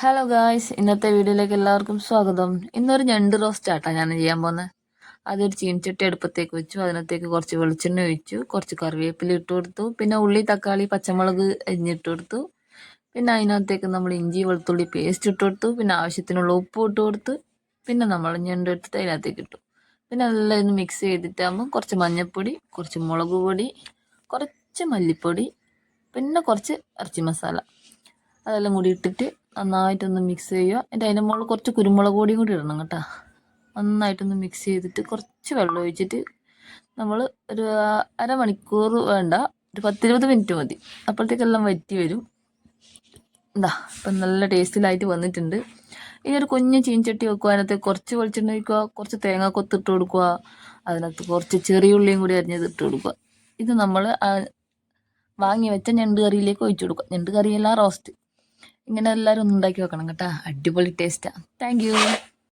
Hello guys ഇന്നത്തെ വീഡിയോയിലേക്ക് എല്ലാവർക്കും സ്വാഗതം. ഇന്നൊരു ഞണ്ട് റോസ്റ്റ് ആട്ടാ ഞാൻ ചെയ്യാൻ പോകുന്നത് അതൊരു ചീനച്ചട്ടി അടുപ്പത്തേക്ക് വെച്ചു. അതിനകത്തേക്ക് കുറച്ച് വെളിച്ചെണ്ണ ഒഴിച്ചു. കുറച്ച് കറിവേപ്പില ഇട്ട് കൊടുത്തു. പിന്നെ ഉള്ളി തക്കാളി പച്ചമുളക് അരിഞ്ഞിട്ട് കൊടുത്തു. പിന്നെ അതിനകത്തേക്ക് നമ്മൾ ഇഞ്ചി വെളുത്തുള്ളി പേസ്റ്റ് ഇട്ട് കൊടുത്തു. പിന്നെ ആവശ്യത്തിനുള്ള ഉപ്പ് ഇട്ട് കൊടുത്ത്. പിന്നെ നമ്മൾ ഞണ്ട് എടുത്തിട്ട് അതിനകത്തേക്ക് ഇട്ടു. പിന്നെ എല്ലാം ഒന്ന് മിക്സ് ചെയ്തിട്ടാകുമ്പോൾ കുറച്ച് മഞ്ഞൾപ്പൊടി കുറച്ച് മുളക് പൊടി കുറച്ച് മല്ലിപ്പൊടി പിന്നെ കുറച്ച് ഇറച്ചി മസാല. അതെല്ലാം കൂടി ഇട്ടിട്ട് നന്നായിട്ടൊന്ന് മിക്സ് ചെയ്യുക. എന്നിട്ട് അതിന്റെ മുകളിൽ കുറച്ച് കുരുമുളക് പൊടിയും കൂടി ഇടണം കേട്ടോ. നന്നായിട്ടൊന്ന് മിക്സ് ചെയ്തിട്ട് കുറച്ച് വെള്ളം ഒഴിച്ചിട്ട് നമ്മൾ ഒരു അരമണിക്കൂർ വേണ്ട. ഒരു പത്തിരുപത് മിനിറ്റ് മതി. അപ്പോഴത്തേക്കെല്ലാം വറ്റി വരും. എന്താ ഇപ്പം നല്ല ടേസ്റ്റിലായിട്ട് വന്നിട്ടുണ്ട്. ഇനി ഒരു കുഞ്ഞ് ചീഞ്ചട്ടി വെക്കുക. അതിനകത്ത് കുറച്ച് വെളിച്ചെണ്ണ ഒഴിക്കുക. കുറച്ച് തേങ്ങ കൊത്തിട്ട് കൊടുക്കുക. അതിനകത്ത് കുറച്ച് ചെറിയ ഉള്ളിയും കൂടി അരിഞ്ഞത് ഇട്ട് കൊടുക്കുക. ഇത് നമ്മൾ വാങ്ങി വെച്ച ഞണ്ട് കറിയിലേക്ക് ഒഴിച്ചു കൊടുക്കുക. ഞണ്ട് കറിയെല്ലാം റോസ്റ്റ് ഇങ്ങനെ എല്ലാവരും ഒന്ന് ഉണ്ടാക്കി വെക്കണം കേട്ടോ. അടിപൊളി ടേസ്റ്റാ താങ്ക്